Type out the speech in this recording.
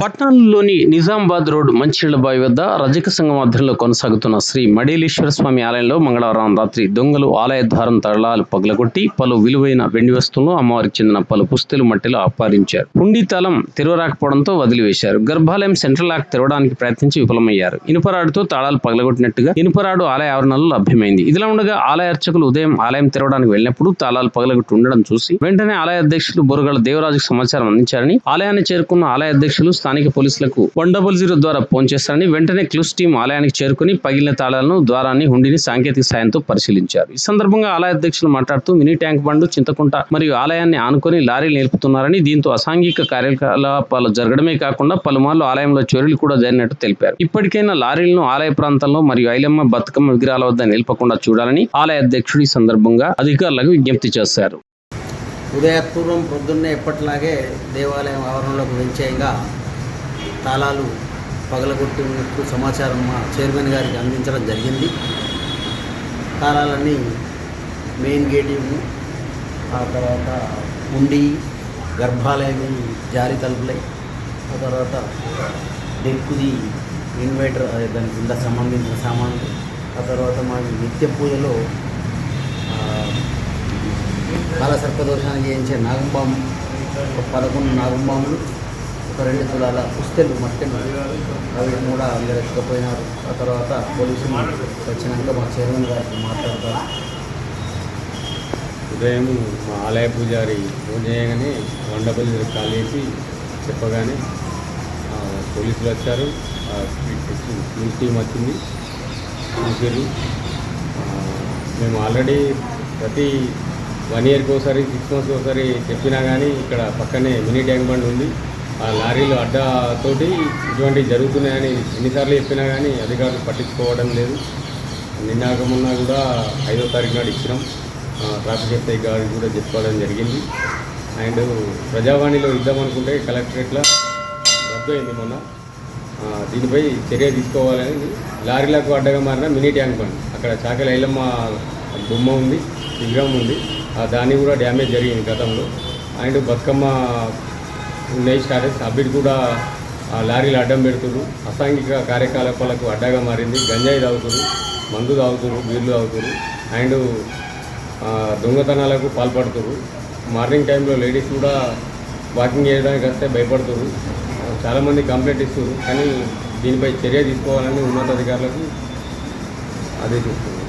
పట్టణంలోని నిజామాబాద్ రోడ్ మంచిళ్ళబావి వద్ద రజక సంఘం ఆధ్వర్యంలో కొనసాగుతున్న శ్రీ మడేలేశ్వర స్వామి ఆలయంలో మంగళవారం రాత్రి దొంగలు ఆలయ ద్వారం తరళాలు పగలగొట్టి పలు విలువైన వెండి వస్తువులు అమ్మవారికి చెందిన పలు పుస్తలు మట్టిలో అపహరించారు పుండి తలం తెరవరాకపోవడంతో వదిలివేశారు. గర్భాలయం సెంట్రల్ లాక్ తెరవడానికి ప్రయత్నించి విఫలమయ్యారు. ఇనుపరాడుతో తాళాలు పగలగొట్టినట్టుగా ఇనుపరాడు ఆలయ ఆవరణలో లభ్యమైంది. ఇదిలా ఉండగా ఆలయ అర్చకులు ఉదయం ఆలయం తెరవడానికి వెళ్ళినప్పుడు తాళాలు పగలగొట్టి ఉండడం చూసి వెంటనే ఆలయ అధ్యక్షులు బొరుగల దేవరాజుకు సమాచారం అందించారని ఆలయాన్ని చేరుకున్న ఆలయ అధ్యక్షులు స్థానిక పోలీసులకు వన్ డబుల్ జీరో ద్వారా ఫోన్ చేస్తారని వెంటనే క్లూస్ టీం ఆలయానికి చేరుకుని పగిలిన తాళాలను ద్వారాన్ని హుండీని సాంకేతిక సాయంతో పరిశీలించారు. ఈ సందర్భంగా ఆలయ అధ్యక్షులు మాట్లాడుతూ మినీ ట్యాంక్ బండు చింతకుంట మరియు ఆలయాన్ని ఆనుకొని లారీలు నిలుపుతున్నారని దీంతో అసాంఘిక కార్యకలాపాలు జరగడమే కాకుండా పలుమార్లు ఆలయంలో చోరీలు కూడా జరిగినట్టు తెలిపారు. ఇప్పటికైనా లారీలను ఆలయ ప్రాంతంలో మరియు ఐలమ్మ బతుకమ్మ విగ్రహాల వద్ద నిలపకుండా చూడాలని ఆలయ అధ్యక్షుడు ఈ సందర్భంగా అధికారులకు విజ్ఞప్తి చేశారు. ఉదయపూర్వం ప్రొద్దున్నే ఎప్పటిలాగే దేవాలయం ఆవరణలోకి వెంచేయంగా తాళాలు పగలగొట్టినట్టు సమాచారం మా చైర్మన్ గారికి అందించడం జరిగింది. తాళాలన్నీ మెయిన్ గేట్ ఆ తర్వాత ఉండి గర్భాలయం జారి తలుపులై ఆ తర్వాత డెక్కుది ఇన్వైటర్ దానికి దాని కింద సంబంధించిన సామాన్లు ఆ తర్వాత మా నిత్య పూజలో కాల సర్పదోషాన్ని చేయించే నాగంబాము ఒక పదకొండు నాగంబాములు ఒక రెండు తులాల పుస్తెలు మట్టెలు అవి కూడా అందరు ఆ తర్వాత పోలీసులు వచ్చినాక మా చైర్మన్ గారికి మాట్లాడతారు. ఉదయం మా ఆలయ పూజారి ఫోన్ చేయగానే వండపల్లి కాల్ చేసి చెప్పగానే పోలీసులు వచ్చారు. న్యూస్ టీం వచ్చింది. చూసారు మేము ఆల్రెడీ ప్రతి వన్ ఇయర్కి ఒకసారి సిక్స్ మంత్స్కి ఒకసారి చెప్పినా కానీ ఇక్కడ పక్కనే మినీ ట్యాంక్ బండ్ ఉంది. లారీలు అడ్డాతోటి ఇటువంటివి జరుగుతున్నాయని ఎన్నిసార్లు చెప్పినా కానీ అధికారులు పట్టించుకోవడం లేదు. నిన్నాక మొన్న కూడా ఐదో తారీఖు నాడు ఇచ్చినాం. ట్రాఫిక్ ఎస్ఐ గారికి కూడా చెప్పుకోవడం జరిగింది. అండ్ ప్రజావాణిలో ఇద్దామనుకుంటే కలెక్టరేట్లో రద్దు అయింది మొన్న దీనిపై చర్య తీసుకోవాలని లారీలకు అడ్డగా మారిన మినీ ట్యాంక్ బండ్. అక్కడ చాకల ఐలమ్మ బొమ్మ ఉంది విగ్రహం ఉంది. దాన్ని కూడా డ్యామేజ్ జరిగింది గతంలో. అండ్ బతుకమ్మ ఉన్నాయి స్టాటస్ కూడా ఆ లారీలు అడ్డం పెడుతున్నారు అసాంఘిక కార్యకలాపాలకు అడ్డగా మారింది. గంజాయి తాగుతున్నారు మందు తాగుతున్నారు బీర్లు తాగుతున్నారు అండ్ దొంగతనాలకు పాల్పడుతున్నారు మార్నింగ్ టైంలో లేడీస్ కూడా వాకింగ్ చేయడానికి వస్తే భయపడుతున్నారు చాలామంది కంప్లైంట్ ఇస్తున్నారు కానీ దీనిపై చర్య తీసుకోవాలని ఉన్నతాధికారులకు ఆదేశిస్తున్నారు.